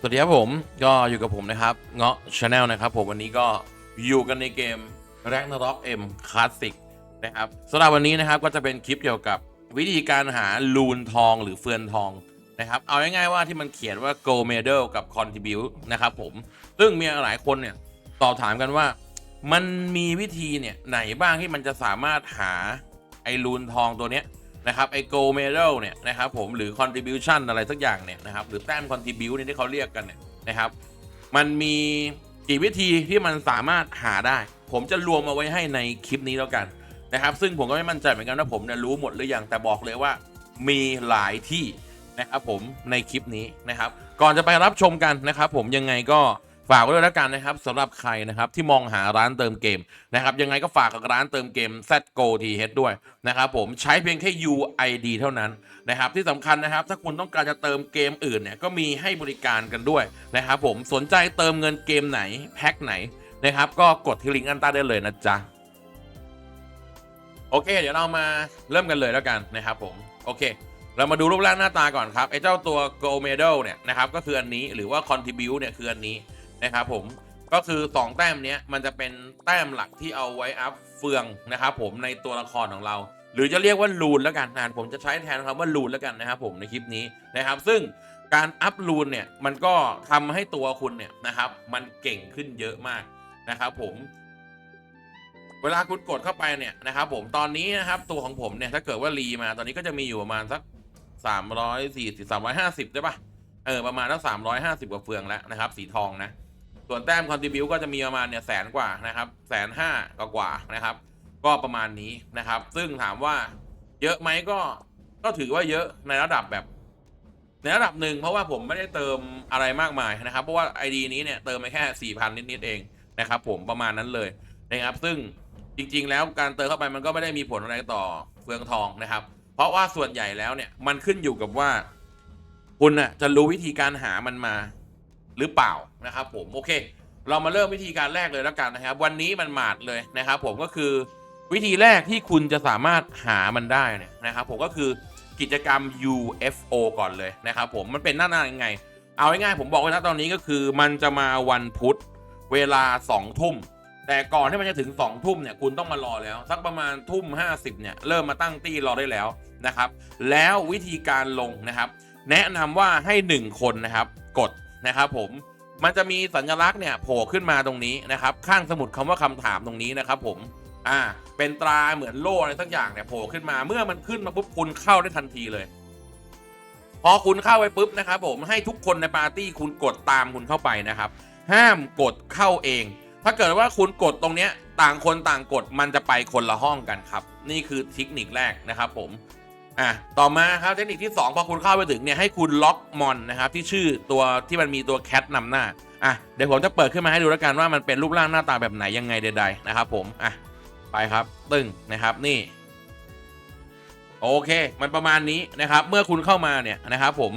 สวัสดีครับผมก็อยู่กับผมนะครับ เงาะชาแนลนะครับผมวันนี้ก็อยู่กันในเกม r a g n a r o k M Classic นะครับสำหรับวันนี้นะครับก็จะเป็นคลิปเกี่ยวกับวิธีการหาลูนทองหรือเฟือนทองนะครับเอาง่ายๆว่าที่มันเขียนว่า Gold Medal กับ Contribute นะครับผมซึ่งมีหลายคนเนี่ยสอบถามกันว่า มันมีวิธีเนี่ยไหนบ้างที่มันจะสามารถหาไอ้ลูนทองตัวเนี้ย นะครับไอ้ gold medal เนี่ยนะครับผมหรือ contribution อะไรสักอย่างเนี่ยนะครับหรือแต้ม contribute เนี่ยที่เขาเรียกกันเนี่ยนะครับ มันมีกี่วิธีที่มันสามารถหาได้ ผมจะรวมมาไว้ให้ในคลิปนี้แล้วกันนะครับ ซึ่งผมก็ไม่มั่นใจเหมือนกันว่าผมเนี่ยรู้หมดหรือยังแต่บอกเลยว่ามีหลายที่นะครับผมในคลิปนี้นะครับ ก่อนจะไปรับชมกันนะครับ ผมยังไงก็ ฝากไว้ด้วยแล้วกันนะครับสำหรับใครนะครับที่มองหาร้านเติมเกมนะครับยังไงก็ฝากกับร้านเติมเกม ZGO TH ด้วยนะครับผมใช้เพียงแค่ UID เท่านั้นนะครับที่สำคัญนะครับถ้าคุณต้องการจะเติมเกมอื่นเนี่ยก็มีให้บริการกันด้วยนะครับผมสนใจเติมเงินเกมไหนแพ็คไหนนะครับก็กดที่ลิงก์อันใต้ได้เลยนะจ๊ะโอเค เดี๋ยวเรามาเริ่มกันเลยแล้วกันนะครับผมโอเค เรามาดูรูปร่างหน้าตาก่อนครับไอ้เจ้าตัว gold medal เนี่ยนะครับก็คืออันนี้หรือว่า contribute เนี่ยคืออันนี้ นะครับผมก็คือ 2 แต้มเนี้ยมันจะเป็นแต้มหลักที่เอาไว้อัพเฟืองนะครับผมในตัวละครของเรา หรือจะเรียกว่าลูนแล้วกันนะผมจะใช้แทนคำว่าลูนแล้วกันนะครับผมในคลิปนี้นะครับ ซึ่งการอัพลูนเนี่ยมันก็ทำให้ตัวคุณเนี่ยนะครับมันเก่งขึ้นเยอะมากนะครับผมเวลาคุณกดเข้าไปเนี่ยนะครับผมตอนนี้นะครับตัวของผมเนี่ยถ้าเกิดว่ารีมาตอนนี้ก็จะมีอยู่ประมาณสักสามร้อยสี่สามร้อยห้าสิบได้ปะเออประมาณสักสามร้อยห้าสิบกว่าเฟืองแล้วนะครับ สีทองนะ ส่วนแต้มคอนติบิวก็จะมีประมาณเนี่ยแสนกว่านะครับแสนห้ากว่ากว่านะครับ ก็ประมาณนี้นะครับ ซึ่งถามว่าเยอะไหมก็ก็ถือว่าเยอะในระดับแบบ ในระดับหนึ่งเพราะว่าผมไม่ได้เติมอะไรมากมายนะครับ เพราะว่า ID นี้เนี่ยเติมไปแค่สี่พันนิดๆเองนะครับผมประมาณนั้นเลยนะครับ ซึ่งจริง ๆ แล้วการเติมเข้าไปมันก็ไม่ได้มีผลอะไรต่อเฟืองทองนะครับ เพราะว่าส่วนใหญ่แล้วเนี่ยมันขึ้นอยู่กับว่า คุณน่ะจะรู้วิธีการหามันมา หรือเปล่านะครับผมโอเค เรามาเริ่มวิธีการแรกเลยแล้วกันนะครับ วันนี้มันมาดเลยนะครับ ผมก็คือวิธีแรกที่คุณจะสามารถหามันได้นนะครับ ผมก็คือกิจกรรม UFO ก่อนเลยนะครับ ผมมันเป็นหน้าหน้ายังไง เอาง่ายๆผมบอกไว้นะตอนนี้ก็คือมันจะมาวันพุธเวลา2ทุ่มแต่ก่อนที่มันจะถึง2ทุ่มเนี่ยคุณต้องมารอแล้ว สักประมาณทุ่ม 50เนี่ยเริ่มมาตั้งตี้รอได้แล้วนะครับ แล้ววิธีการลงนะครับ แนะนำว่าให้ 1 คนนะครับ กด นะครับผมมันจะมีสัญลักษณ์เนี่ยโผล่ขึ้นมาตรงนี้นะครับ ข้างสมุดคำว่าคำถามตรงนี้นะครับ ผมอ่าเป็นตราเหมือนโล่อะไรสักอย่างเนี่ยโผล่ขึ้นมาเมื่อมันขึ้นมาปุ๊บคุณเข้าได้ทันทีเลย พอคุณเข้าไปปุ๊บนะครับ ผมให้ทุกคนในปาร์ตี้คุณกดตามคุณเข้าไปนะครับ ห้ามกดเข้าเอง ถ้าเกิดว่าคุณกดตรงเนี้ยต่างคนต่างกดมันจะไปคนละห้องกันครับ นี่คือเทคนิคแรกนะครับ ผม อะต่อมาครับเทคนิคที่ 2 พอคุณเข้าไปถึงเนี่ยให้คุณล็อกมอนนะครับที่ชื่อตัวที่มันมีตัวแคทนำหน้าอะเดี๋ยวผมจะเปิดขึ้นมาให้ดูแล้วกันว่ามันเป็นรูปร่างหน้าตาแบบไหนยังไงใดๆนะครับผมอะไปครับตึ้งนะครับนี่โอเคมันประมาณนี้นะครับเมื่อคุณเข้ามาเนี่ยนะครับผม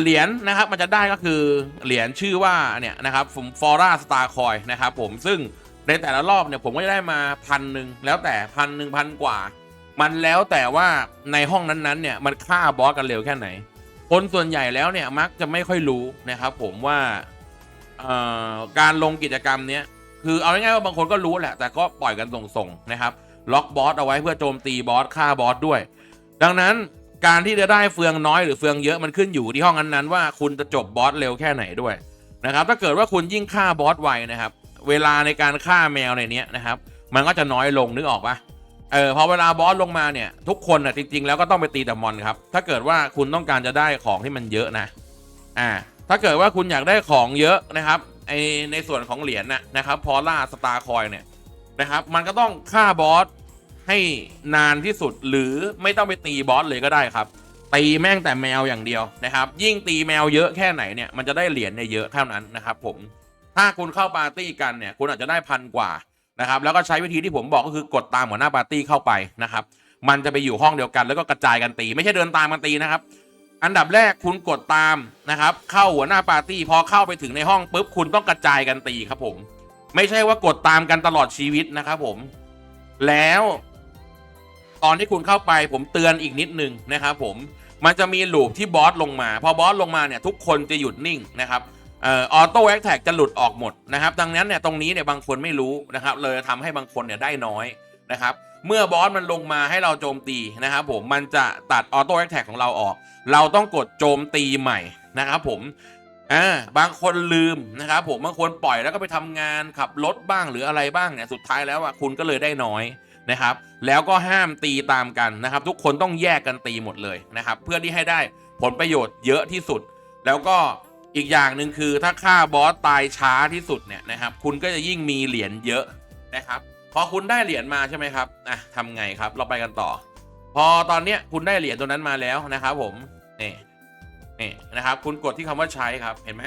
เหรียญนะครับมันจะได้ก็คือเหรียญชื่อว่าเนี่ยนะครับผมฟอร่าสตาร์คอยนะครับผมซึ่งในแต่ละรอบเนี่ยผมก็จะได้มาพันหนึ่งแล้วแต่พันหนึ่งพันกว่า มันแล้วแต่ว่าในห้องนั้นๆเนี่ยมันฆ่าบอสกันเร็วแค่ไหน คนส่วนใหญ่แล้วเนี่ยมักจะไม่ค่อยรู้นะครับผมว่าการลงกิจกรรมเนี้ยคือเอาง่ายๆว่าบางคนก็รู้แหละ แต่ก็ปล่อยกันส่งๆนะครับ ล็อกบอสเอาไว้เพื่อโจมตีบอสฆ่าบอสด้วย ดังนั้นการที่จะได้เฟืองน้อยหรือเฟืองเยอะมันขึ้นอยู่ที่ห้องนั้นๆว่าคุณจะจบบอสเร็วแค่ไหนด้วยนะครับถ้าเกิดว่าคุณยิ่งฆ่าบอสไวนะครับ เวลาในการฆ่าแมวในนี้นะครับ มันก็จะน้อยลงนึกออกปะ เออพอเวลาบอสลงมาเนี่ย ทุกคนอะจริง ๆ แล้วก็ต้องไปตีแต่มอนครับ ถ้าเกิดว่าคุณต้องการจะได้ของที่มันเยอะนะอ่าถ้าเกิดว่าคุณอยากได้ของเยอะนะครับไอในส่วนของเหรียญน่ะนะครับพอล่าสตาร์คอยเนี่ยนะครับมันก็ต้องฆ่าบอสให้นานที่สุดหรือไม่ต้องไปตีบอสเลยก็ได้ครับ ตีแม่งแต่แมวอย่างเดียวนะครับ ยิ่งตีแมวเยอะแค่ไหนเนี่ยมันจะได้เหรียญเนี่ยเยอะเท่านั้นนะครับผมถ้าคุณเข้าปาร์ตี้กันเนี่ยคุณอาจจะได้พันกว่า นะครับแล้วก็ใช้วิธีที่ผมบอกก็คือกดตามหัวหน้าปาร์ตี้เข้าไปนะครับมันจะไปอยู่ห้องเดียวกันแล้วก็กระจายกันตี ไม่ใช่เดินตามกันตีนะครับ อันดับแรกคุณกดตามนะครับ เข้าหัวหน้าปาร์ตี้พอเข้าไปถึงในห้องปุ๊บคุณต้องกระจายกันตีครับผม ไม่ใช่ว่ากดตามกันตลอดชีวิตนะครับผม แล้วตอนที่คุณเข้าไปผมเตือนอีกนิดนึงนะครับผมมันจะมีลูปที่บอสลงมา พอบอสลงมาเนี่ยทุกคนจะหยุดนิ่งนะครับ เอ่อออโต้แอคแท็กจะหลุดออกหมดนะครับดังนั้นเนี่ยตรงนี้เนี่ยบางคนไม่รู้นะครับเลยทำให้บางคนเนี่ยได้น้อยนะครับเมื่อบอสมันลงมาให้เราโจมตีนะครับผมมันจะตัดออโต้แอคแท็กของเราออก เราต้องกดโจมตีใหม่นะครับผมอ่าบางคนลืมนะครับผมบางคนปล่อยแล้วก็ไปทำงานขับรถบ้างหรืออะไรบ้างเนี่ยสุดท้ายแล้วอะคุณก็เลยได้น้อยนะครับแล้วก็ห้ามตีตามกันนะครับ ทุกคนต้องแยกกันตีหมดเลยนะครับ เพื่อที่ให้ได้ผลประโยชน์เยอะที่สุด แล้วก็ อีกอย่างหนึ่งคือถ้าฆ่าบอสตายช้าที่สุดเนี่ยนะครับคุณก็จะยิ่งมีเหรียญเยอะนะครับพอคุณได้เหรียญมาใช่ไหมครับอะทำไงครับเราไปกันต่อ พอตอนเนี้ยคุณได้เหรียญตัวนั้นมาแล้วนะครับผมนี่นี่นะครับคุณกดที่คำว่าใช้ครับเห็นไหม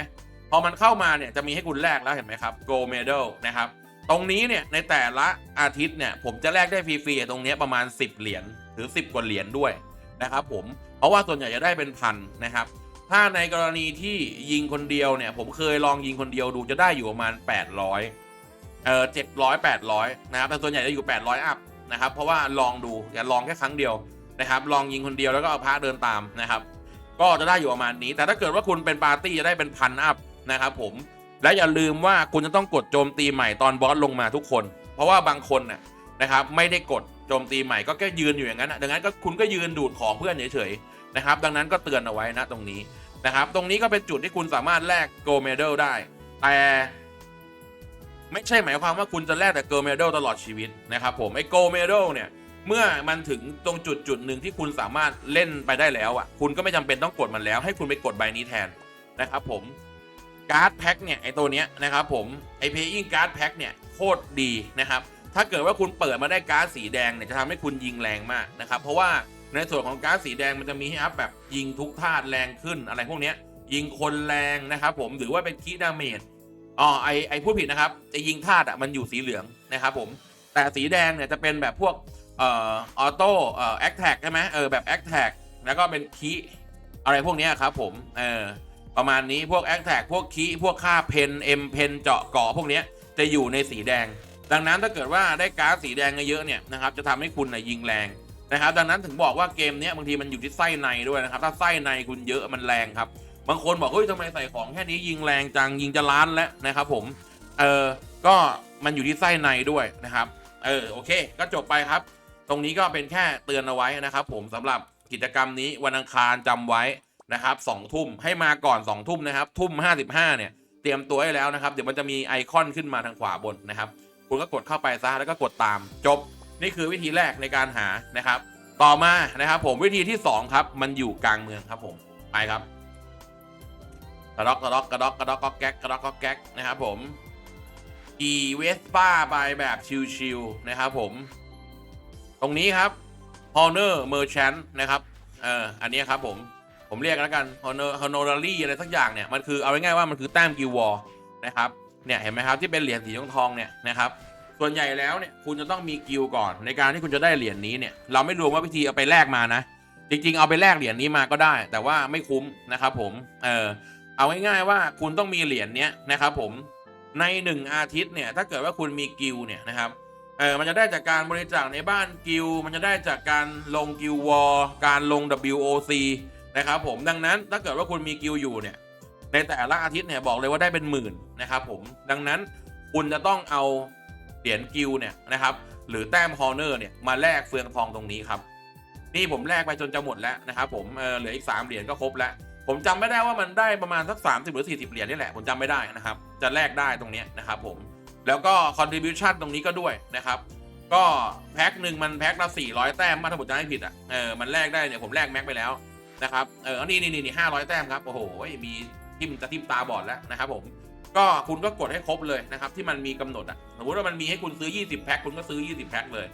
พอมันเข้ามาเนี่ยจะมีให้คุณแลกแล้วเห็นไหมครับ Go Medal นะครับตรงนี้เนี่ยในแต่ละอาทิตย์เนี่ยผมจะแลกได้ฟรีๆตรงนี้ประมาณ 10 เหรียญหรือ 10 กว่าเหรียญด้วยนะครับผมเพราะว่าส่วนใหญ่จะได้เป็นพันนะครับ ถ้าในกรณีที่ยิงคนเดียวเนี่ย ผมเคยลองยิงคนเดียวดูจะได้อยู่ประมาณ 800 เอ่อ 700 800 นะครับ แต่ส่วนใหญ่จะอยู่ 800 อัพนะครับ เพราะว่าลองดูอย่าลองแค่ครั้งเดียวนะครับ ลองยิงคนเดียวแล้วก็เอาพระเดินตามนะครับ ก็จะได้อยู่ประมาณนี้ แต่ถ้าเกิดว่าคุณเป็นปาร์ตี้จะได้เป็นพันอัพนะครับผม และอย่าลืมว่าคุณจะต้องกดโจมตีใหม่ตอนบอสลงมาทุกคน เพราะว่าบางคนน่ะนะครับไม่ได้กด โจมตีใหม่ก็แค่ยืนอยู่อย่างนั้นนะดังนั้นก็คุณก็ยืนดูดของเพื่อนเฉยๆนะครับ ดังนั้นก็เตือนเอาไว้นะตรงนี้นะครับ ตรงนี้ก็เป็นจุดที่คุณสามารถแลกโกลเมดัลได้ แต่ไม่ใช่หมายความว่าคุณจะแลกแต่โกลเมดัลตลอดชีวิตนะครับ ผมไอ้โกลเมดัลเนี่ยเมื่อมันถึงตรงจุดจุดหนึ่งที่คุณสามารถเล่นไปได้แล้วอะคุณก็ไม่จำเป็นต้องกดมันแล้ว ให้คุณไปกดใบนี้แทนนะครับ ผมการ์ดแพ็คเนี่ยไอตัวเนี้ยนะครับผมไอเพย์อิงการ์ดแพ็คเนี่ยโคตรดีนะครับ ถ้าเกิดว่าคุณเปิดมาได้การ์ดสีแดงเนี่ยจะทำให้คุณยิงแรงมากนะครับ เพราะว่าในส่วนของการ์ดสีแดงมันจะมีให้อัพแบบยิงทุกธาตุแรงขึ้นอะไรพวกนี้ยิงคนแรงนะครับผมหรือว่าเป็นคีดาเมจอ๋อไอไอพูดผิดนะครับ จะยิงธาตุอะมันอยู่สีเหลืองนะครับผมแต่สีแดงเนี่ยจะเป็นแบบพวกเอ่อออโต้เอ่อแอคแท็กใช่ไหมเออแบบแอคแท็กแล้วก็เป็นคีอะไรพวกนี้ครับผมเออประมาณนี้พวกแอคแท็กพวกคีพวกค่าเพนเอ็มเพนเจาะเกาะพวกนี้จะอยู่ในสีแดง ดังนั้นถ้าเกิดว่าได้การ์ดสีแดงเยอะเนี่ยนะครับจะทำให้คุณนะยิงแรงนะครับ ดังนั้นถึงบอกว่าเกมนี้บางทีมันอยู่ที่ไส้ในด้วยนะครับ ถ้าไส้ในคุณเยอะมันแรงครับ บางคนบอกเฮ้ยทำไมใส่ของแค่นี้ยิงแรงจังยิงจะล้านแล้วนะครับผมเออก็มันอยู่ที่ไส้ในด้วยนะครับเออโอเค ก็จบไปครับ ตรงนี้ก็เป็นแค่เตือนเอาไว้นะครับผมสำหรับกิจกรรมนี้วันอังคารจำไว้นะครับสองทุ่มให้มาก่อน2องทุ่มนะครับทุ่มห้าสิบห้าเนี่ยเตรียมตัวให้แล้วนะครับ เดี๋ยวมันจะมีไอคอนขึ้นมาทางขวาบนนะครับ คุณก็กดเข้าไปซะแล้วก็กดตามจบ นี่คือวิธีแรกในการหานะครับ ต่อมานะครับ ผมวิธีที่สองครับ มันอยู่กลางเมืองครับผมไปครับกระดอกกระดอกกระดอกกระดอกก็แก๊กกระดอกก็แก๊กนะครับผมขี่เวสป้าไปแบบชิลๆนะครับผม ตรงนี้ครับ Honor Merchant นะครับเอออันนี้ครับผมผมเรียกแล้วกัน Honor Honorary อะไรสักอย่างเนี่ย มันคือเอาง่ายๆว่ามันคือแต้มกิววอนะครับ เนี่ยเห็นไหมครับที่เป็นเหรียญสีทองทองเนี่ยนะครับส่วนใหญ่แล้วเนี่ยคุณจะต้องมีกิลก่อนในการที่คุณจะได้เหรียญนี้เนี่ยเราไม่รวมว่าวิธีเอาไปแลกมานะ จริงๆเอาไปแลกเหรียญนี้มาก็ได้ แต่ว่าไม่คุ้มนะครับผมเออเอาง่ายๆว่าคุณต้องมีเหรียญเนี้ยนะครับผมในหนึ่งอาทิตย์เนี่ยถ้าเกิดว่าคุณมีกิลเนี่ยนะครับเออมันจะได้จากการบริจาคในบ้านกิลมันจะได้จากการลงกิลวอลการลง WOC นะครับผมดังนั้นถ้าเกิดว่าคุณมีกิลอยู่เนี่ย ในแต่ละอาทิตย์เนี่ยบอกเลยว่าได้เป็นหมื่นนะครับผมดังนั้นคุณจะต้องเอาเหรียญกิลเนี่ยนะครับหรือแต้มฮอร์เนอร์เนี่ยมาแลกเฟืองทองตรงนี้ครับนี่ผมแลกไปจนจะหมดแล้วนะครับผมเออเหลืออีก 3 เหรียญก็ครบแล้ว ผมจำไม่ได้ว่ามันได้ประมาณสัก 30 หรือ 40 เหรียญนี่แหละ ผมจำไม่ได้นะครับ จะแลกได้ตรงนี้นะครับผมแล้วก็ contribution ตรงนี้ก็ด้วยนะครับ ก็แพ็คหนึ่งมันแพ็คละ400 แต้มมาถ้าผมจำไม่ผิดอะเออมันแลกได้เนี่ยผมแลกแม็กไปแล้วนะครับเออนี่นี่นี่ห้าร้อยแต้มครับโอ้โหมี ทิมจะทิมตาบอดแล้วนะครับผมก็คุณก็กดให้ครบเลยนะครับที่มันมีกำหนดอะสมมติว่ามันมีให้คุณซื้อ 20 แพ็คคุณก็ซื้อ 20 แพ็คเลย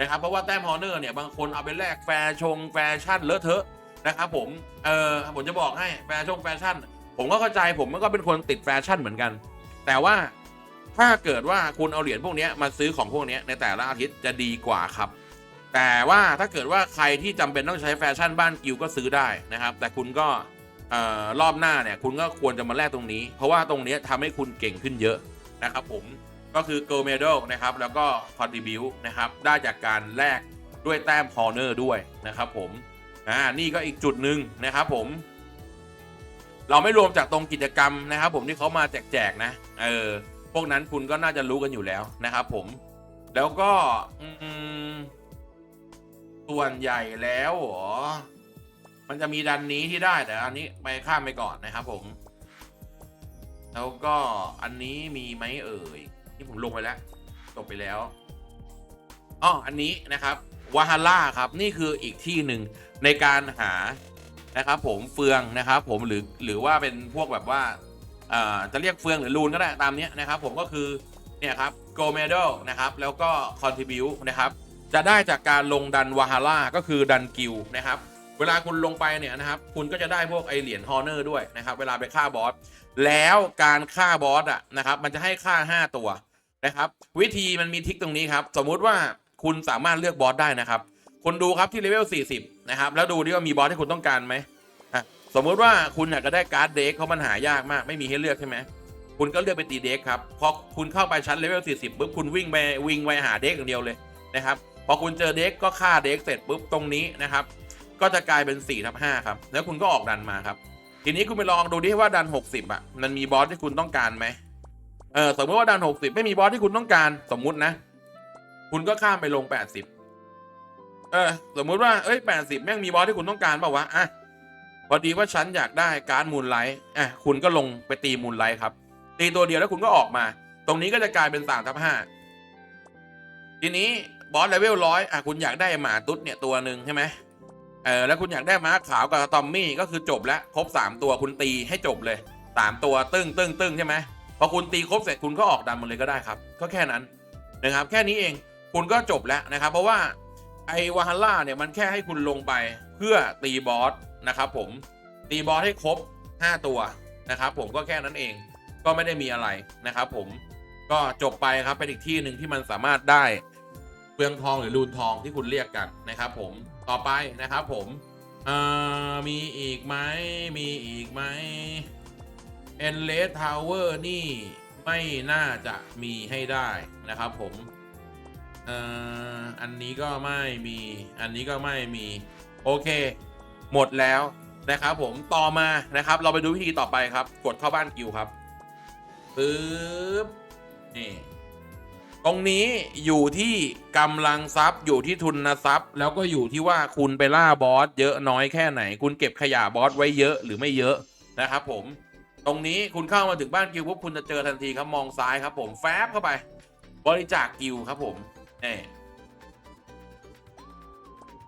นะครับเพราะว่าแต้มฮอร์เนอร์เนี่ยบางคนเอาไปแลกแฟชงแฟชั่นเลอะเทอะนะครับผมเออผมจะบอกให้แฟชั่นแฟชั่น ผมก็เข้าใจผมก็เป็นคนติดแฟชั่นเหมือนกัน แต่ว่าถ้าเกิดว่าคุณเอาเหรียญพวกนี้มาซื้อของพวกนี้ในแต่ละอาทิตย์จะดีกว่าครับ แต่ว่าถ้าเกิดว่าใครที่จำเป็นต้องใช้แฟชั่นบ้านกิวก็ซื้อได้นะครับ แต่คุณก็ รอบหน้าเนี่ยคุณก็ควรจะมาแลกตรงนี้ เพราะว่าตรงนี้ทำให้คุณเก่งขึ้นเยอะนะครับผมก็คือ Gold Medal นะครับแล้วก็ Contribute นะครับได้จากการแลกด้วยแต้ม Corner ด้วยนะครับผมอ่านี่ก็อีกจุดหนึ่งนะครับผม เราไม่รวมจากตรงกิจกรรมนะครับ ผมที่เขามาแจกๆนะเออพวกนั้นคุณก็น่าจะรู้กันอยู่แล้วนะครับผมแล้วก็ส่วนใหญ่แล้วหรอ มันจะมีดันนี้ที่ได้แต่อันนี้ไปข้ามไปก่อนนะครับผม แล้วก็อันนี้มีไหมเอ่ยที่ผมลงไปแล้วจบไปแล้วอ๋ออันนี้นะครับวาฮาร่าครับนี่คืออีกที่หนึ่งในการหานะครับ ผมเฟืองนะครับ ผมหรือหรือว่าเป็นพวกแบบว่าอ่อจะเรียกเฟืองหรือลูนก็ได้ตามนี้นะครับ ผมก็คือเนี่ยครับโกลเมด l นะครับ แล้วก็คอนทิบิวนะครับ จะได้จากการลงดันวาฮาร่าก็คือดันกิลนะครับ เวลาคุณลงไปเนี่ยนะครับ คุณก็จะได้พวกไอเหรียญฮอร์เนอร์ด้วยนะครับ เวลาไปฆ่าบอส แล้วการฆ่าบอสอะนะครับ มันจะให้ฆ่า 5 ตัวนะครับ วิธีมันมีทริกตรงนี้ครับ สมมุติว่าคุณสามารถเลือกบอสได้นะครับ คุณดูครับที่เลเวล 40 นะครับ แล้วดูดิว่ามีบอสที่คุณต้องการไหมสมมุติว่าคุณอยากจะได้การ์ดเด็กเพรามันหายากมาก ไม่มีให้เลือกใช่ไหมคุณก็เลือกไปตีเด็กครับ พอคุณเข้าไปชั้นเลเวล 40ปุ๊บคุณวิ่งไปวิ่งไปหาเด็กอย่างเดียวเลยนะครับ พอคุณเจอเด็กก็ฆ่าเด็กเสร็จปุ๊บตรงนี้นะครับ ก็จะกลายเป็น4ทับ5ครับ แล้วคุณก็ออกดันมาครับ ทีนี้คุณไปลองดูดิว่าดัน 60อะ มันมีบอสที่คุณต้องการไหมเออสมมติว่าดัน 60 ไม่มีบอสที่คุณต้องการสมมุตินะ คุณก็ข้ามไปลง 80 เออ สมมุติว่าเอ้ย 80 แม่งมีบอสที่คุณต้องการเปล่าวะอะพอดีว่าฉันอยากได้การ์ดมูลไลท์อะคุณก็ลงไปตีมูลไลท์ครับ ตีตัวเดียวแล้วคุณก็ออกมา ตรงนี้ก็จะกลายเป็น3ทับ5ทีนี้บอสเลเวลร้อยอะคุณอยากได้หมาตุ๊ดเนี่ยตัวหนึ่งใช่ไหม เออแล้วคุณอยากได้ม้าขาวกับตอมมี่ก็คือจบแล้วครบสามตัวคุณตีให้จบเลยสามตัวตึ้งตึ้งตึ้งใช่ไหมพอคุณตีครบเสร็จคุณก็ออกดันมันเลยก็ได้ครับ ก็แค่นั้นนะครับแค่นี้เองคุณก็จบแล้วนะครับ เพราะว่าไอวาฮัลล่าเนี่ยมันแค่ให้คุณลงไปเพื่อตีบอสนะครับผมตีบอสให้ครบ 5 ตัวนะครับผมก็แค่นั้นเองก็ไม่ได้มีอะไรนะครับผมก็จบไปครับเป็นอีกที่หนึ่งที่มันสามารถได้ เปลืองทองหรือลูนทองที่คุณเรียกกันนะครับ ผมต่อไปนะครับผมเอ่อมีอีกไหมมีอีกไหม e n l e s Tower นี่ไม่น่าจะมีให้ได้นะครับ ผมเอ่ออันนี้ก็ไม่มี อันนี้ก็ไม่มี โอเค หมดแล้วนะครับผมต่อมานะครับ เราไปดูวิธีต่อไปครับ กดเข้าบ้านกิวครับปึ๊บนี่ ตรงนี้อยู่ที่กำลังทรัพย์อยู่ที่ทุนทรัพย์ แล้วก็อยู่ที่ว่าคุณไปล่าบอสเยอะน้อยแค่ไหน คุณเก็บขยะบอสไว้เยอะหรือไม่เยอะนะครับผม ตรงนี้คุณเข้ามาถึงบ้านกิวปุ๊บคุณจะเจอทันทีครับมองซ้ายครับผมแฟบเข้าไป บริจาคกิวครับผมนี่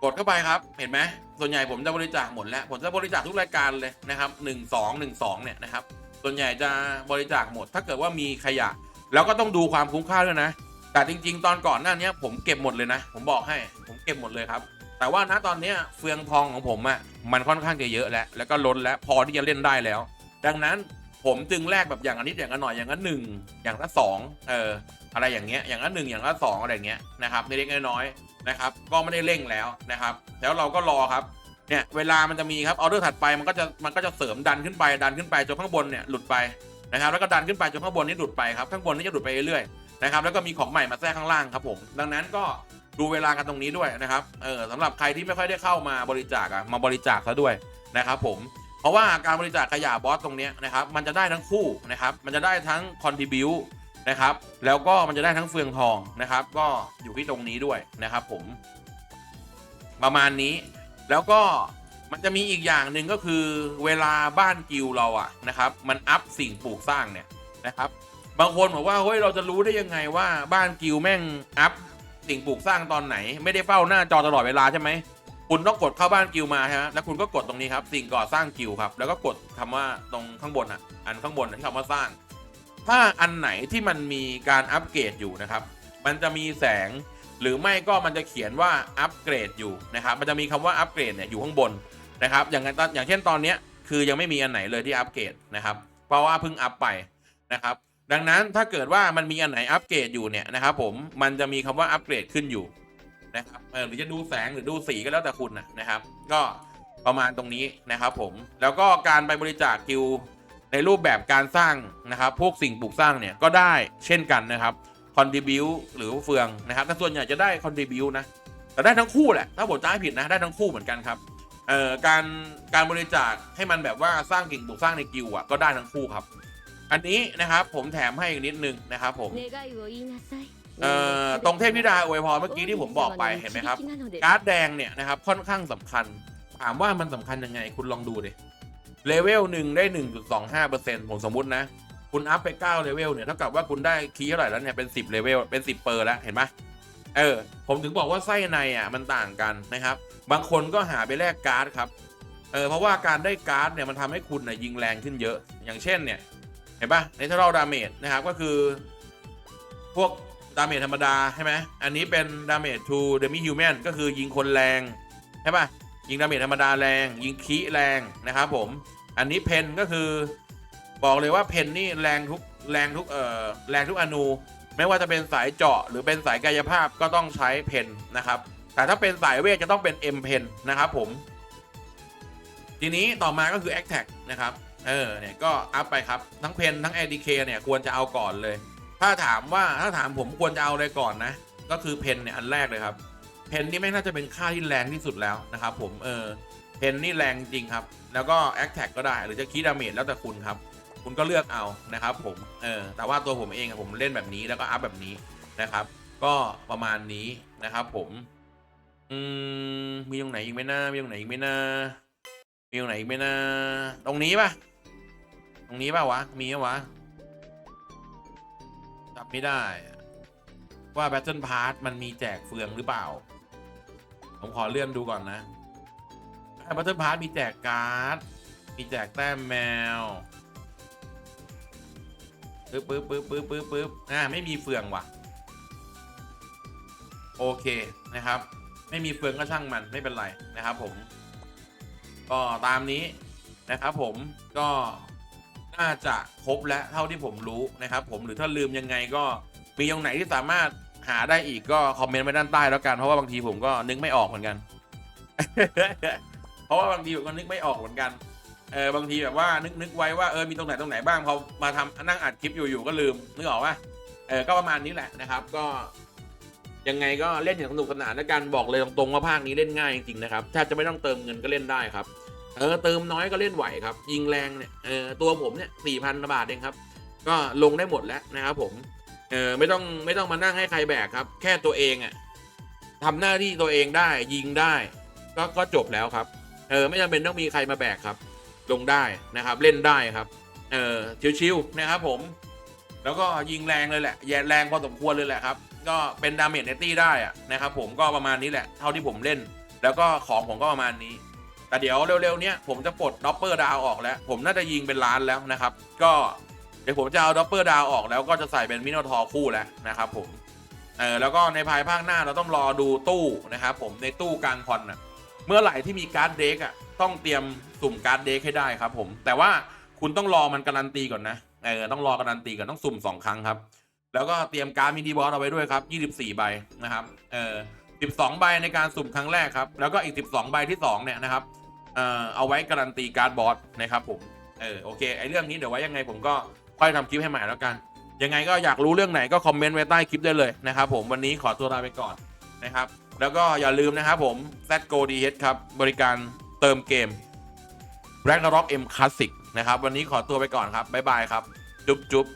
กดเข้าไปครับเห็นไหมส่วนใหญ่ผมจะบริจาคหมดแล้วผมจะบริจาคทุกรายการเลยนะครับหนึ่งสองหนึ่งสองเนี่ยนะครับส่วนใหญ่จะบริจาคหมด ถ้าเกิดว่ามีขยะ แล้วก็ต้องดูความคุ้มค่าด้วยนะ แต่จริง ๆ ตอนก่อนหน้านี้ผมเก็บหมดเลยนะ ผมบอกให้ ผมเก็บหมดเลยครับ แต่ว่าณตอนนี้เฟืองทองของผมอะ่ะมันค่อนข้างจะเยอะแล้วแล้วก็ล้นแล้วพอที่จะเล่นได้แล้ว ดังนั้นผมจึงแลกแบบอย่างละนิดอย่างละหน่อยอย่างละหนึ่งอย่างละสองเอออะไรอย่างเงี้ยอย่างละหนึ่งอย่างละสองอะไรเงี้ยนะครับเล็กๆน้อยๆนะครับ ก็ไม่ได้เร่งแล้วนะครับ แล้วเราก็รอครับเนี่ยเวลามันจะมีครับออเดอร์ถัดไปมันก็จะมันก็จะเสริมดันขึ้นไปดันขึ้นไปจนข้างบนเนี่ยหลุดไปนะครับแล้วก็ดันขึ้นไปจนข้างบนนี่หลุดไปครับข้างบนนี่จะหลุดไปเรื่อย นะครับแล้วก็มีของใหม่มาแทรกข้างล่างครับผม ดังนั้นก็ดูเวลากันตรงนี้ด้วยนะครับเออสำหรับใครที่ไม่ค่อยได้เข้ามาบริจาคอะมาบริจาคซะด้วยนะครับผมเพราะว่าการบริจาคขยะบอสตรงนี้นะครับมันจะได้ทั้งคู่นะครับมันจะได้ทั้งคอนทิบิวนะครับแล้วก็มันจะได้ทั้งเฟืองทองนะครับ ก็อยู่ที่ตรงนี้ด้วยนะครับผม ประมาณนี้ แล้วก็มันจะมีอีกอย่างหนึ่งก็คือเวลาบ้านกิวเราอะนะครับ มันอัพสิ่งปลูกสร้างเนี่ยนะครับ บางคนบอกว่าเฮ้ยเราจะรู้ได้ยังไงว่าบ้านกิวแม่งอัพสิ่งปลูกสร้างตอนไหน ไม่ได้เฝ้าหน้าจอตลอดเวลาใช่ไหมคุณต้องกดเข้าบ้านกิวมาฮะแล้วคุณก็กดตรงนี้ครับ สิ่งก่อสร้างกิวครับ แล้วก็กดคำว่าตรงข้างบนอะ อันข้างบนที่คำว่าสร้าง ถ้าอันไหนที่มันมีการอัปเกรดอยู่นะครับ มันจะมีแสงหรือไม่ก็มันจะเขียนว่าอัปเกรดอยู่นะครับ มันจะมีคำว่าอัปเกรดเนี่ยอยู่ข้างบนนะครับ อย่างนั้นอย่างเช่นตอนเนี้ยคือยังไม่มีอันไหนเลยที่อัปเกรดนะครับ เพราะว่าเพิ่งอัปไปนะครับ ดังนั้นถ้าเกิดว่ามันมีอันไหนอัปเกรดอยู่เนี่ยนะครับผมมันจะมีคำว่าอัปเกรดขึ้นอยู่นะครับหรือจะดูแสงหรือดูสีก็แล้วแต่คุณนะนะครับ ก็ประมาณตรงนี้นะครับผมแล้วก็การไปบริจาคกิวในรูปแบบการสร้างนะครับ พวกสิ่งปลูกสร้างเนี่ยก็ได้เช่นกันนะครับคอนดิบิวหรือเฟืองนะครับแต่ส่วนใหญ่จะได้คอนดิบิวนะแต่ได้ทั้งคู่แหละถ้าผมจำไม่ผิดนะได้ทั้งคู่เหมือนกันครับเอ่อการการบริจาคให้มันแบบว่าสร้างกิ่งปลูกสร้างในกิลด์อะก็ได้ทั้งคู่ครับ อันนี้นะครับผมแถมให้อีกนิดนึงนะครับผมเอ่อตรงเทพธิดาอวยพรเมื่อกี้ที่ผมบอกไปเห็นไหมครับการ์ดแดงเนี่ยนะครับค่อนข้างสำคัญ ถามว่ามันสำคัญยังไงคุณลองดูดิเลเวลหนึ่งได้หนึ่งจุดสองห้าเปอร์เซ็นต์ผมสมมตินะ คุณอัพไปเก้าเลเวลเนี่ยเท่ากับว่าคุณได้คีย์เท่าไหร่แล้วเนี่ยเป็นสิบเลเวลเป็นสิบเปอร์แล้วเห็นไหมเออ ผมถึงบอกว่าไส้ในอะมันต่างกันนะครับ บางคนก็หาไปแลกการ์ดครับเออเพราะว่าการได้การ์ดเนี่ยมันทำให้คุณเนี่ยยิงแรงขึ้นเยอะ อย่างเช่นเนี่ย เห็นปะในท a ราดาเมจนะครับ ก็คือ พวกดาเมจธรรมดา ใช่ไหม อันนี้เป็นดาเมจ to demi human ก็คือยิงคนแรง ใช่ปะยิงดาเมจธรรมดาแรง ยิงคีแรงนะครับผม อันนี้เพนก็คือบอกเลยว่าเพนนี่แรงทุกแรงทุกเอ่อแรงทุกอนูไม่ว่าจะเป็นสายเจาะหรือเป็นสายกายภาพก็ต้องใช้เพนนะครับ แต่ถ้าเป็นสายเวทจะต้องเป็น M เพนนะครับผม ทีนี้ต่อมาก็คือ a c t a c นะครับ เออเนี่ยก็อัพไปครับทั้งเพนทั้ง ADK เนี่ยควรจะเอาก่อนเลย ถ้าถามว่าถ้าถามผมควรจะเอาอะไรก่อนนะ ก็คือเพนเนี่ยอันแรกเลยครับ เพนนี่ไม่น่าจะเป็นค่าที่แรงที่สุดแล้วนะครับผมเออเพนนี่แรงจริงครับ แล้วก็ a c t a c ก็ได้หรือจะคีดาเมจแล้วแต่คุณครับ คุณก็เลือกเอานะครับผมเออแต่ว่าตัวผมเองผมเล่นแบบนี้แล้วก็อัพแบบนี้นะครับ ก็ประมาณนี้นะครับ ผมอืมมีตรงไหนอีกไหมนะมีตรงไหนอีกไหมนะมีตรงไหนอีกไหมนะตรงนี้ปะ ตรงนี้ปะวะ มีปะวะจำไม่ได้ ว่า Battle Pass มันมีแจกเฟืองหรือเปล่า ผมขอเลื่อนดูก่อนนะถ้า Battle Pass มีแจกการ์ด มีแจกแต้มแมวปึ๊บปึ๊บปึ๊บปึ๊บปึ๊บปึ๊บอ่าไม่มีเฟืองว่ะ โอเคนะครับ ไม่มีเฟืองก็ช่างมันไม่เป็นไรนะครับผม ก็ตามนี้นะครับผมก็ น่าจะครบแล้วเท่าที่ผมรู้นะครับ ผมหรือถ้าลืมยังไงก็มีตรงไหนที่สามารถหาได้อีกก็คอมเมนต์ไว้ด้านใต้แล้วกันเพราะว่าบางทีผมก็นึกไม่ออกเหมือนกัน เพราะว่าบางทีผมก็นึกไม่ออกเหมือนกันเออบางทีแบบว่านึกนึกไว้ว่าเออมีตรงไหนตรงไหนบ้างพอมาทำนั่งอัดคลิปอยู่ๆก็ลืมนึกออกว่าเออก็ประมาณนี้แหละนะครับ ก็ยังไงก็เล่นอย่างสนุกสนานแล้วกันบอกเลยตรงๆว่าภาคนี้เล่นง่ายจริงๆนะครับถ้าจะไม่ต้องเติมเงินก็เล่นได้ครับ เออเติมน้อยก็เล่นไหวครับ ยิงแรงเนี่ยเออตัวผมเนี่ยสี่พันบาทเองครับ ก็ลงได้หมดแล้วนะครับผมเออไม่ต้องไม่ต้องมานั่งให้ใครแบกครับ แค่ตัวเองอะ่ะทำหน้าที่ตัวเองได้ยิงได้ ก็ก็จบแล้วครับเออไม่จำเป็นต้องมีใครมาแบกครับ ลงได้นะครับเล่นได้ครับเออชิวๆนะครับผม แล้วก็ยิงแรงเลยแหละแย่แรงพอสมควรเลยแหละครับ ก็เป็นดาเมจในตี้ได้อะนะครับผมก็ประมาณนี้แหละ เท่าที่ผมเล่น แล้วก็ของผมก็ประมาณนี้ แต่เดี๋ยวเร็วๆเนี้ยผมจะปลดด็อปเปอร์ดาวออกแล้ว ผมน่าจะยิงเป็นล้านแล้วนะครับ ก็เดี๋ยวผมจะเอาด็อปเปอร์ดาวออกแล้วก็จะใส่เป็นมิโนทอร์คู่แล้วนะครับผมเออแล้วก็ในภายภาคหน้าเราต้องรอดูตู้นะครับผมในตู้กลางคอนนะเมื่อไหร่ที่มีการ์ดเด็กอะต้องเตรียมสุ่มการ์ดเด็กให้ได้ครับ ผม แต่ว่าคุณต้องรอมันการันตีก่อนนะเออต้องรอการันตีก่อนต้องสุ่มสองครั้งครับ แล้วก็เตรียมการ์ดมินิบอสเอาไว้ด้วยครับ 24 ใบนะครับเอ่อ 12 ใบในการสุ่มครั้งแรกครับ แล้วก็อีก 12 ใบที่2เนี่ยนะครับ เอ่อเอาไว้การันตีการ์ดบอสนะครับผม เออโอเคไอเรื่องนี้เดี๋ยวไว้ยังไงผมก็ค่อยทำคลิปให้ใหม่แล้วกัน ยังไงก็อยากรู้เรื่องไหนก็คอมเมนต์ไว้ใต้คลิปได้เลยนะครับผมวันนี้ขอตัวลาไปก่อนนะครับ แล้วก็อย่าลืมนะครับผม ZGO DH ครับบริการเติมเกม Ragnarok M Classic นะครับวันนี้ขอตัวไปก่อนครับบ๊ายบายครับจุ๊บจุ๊บ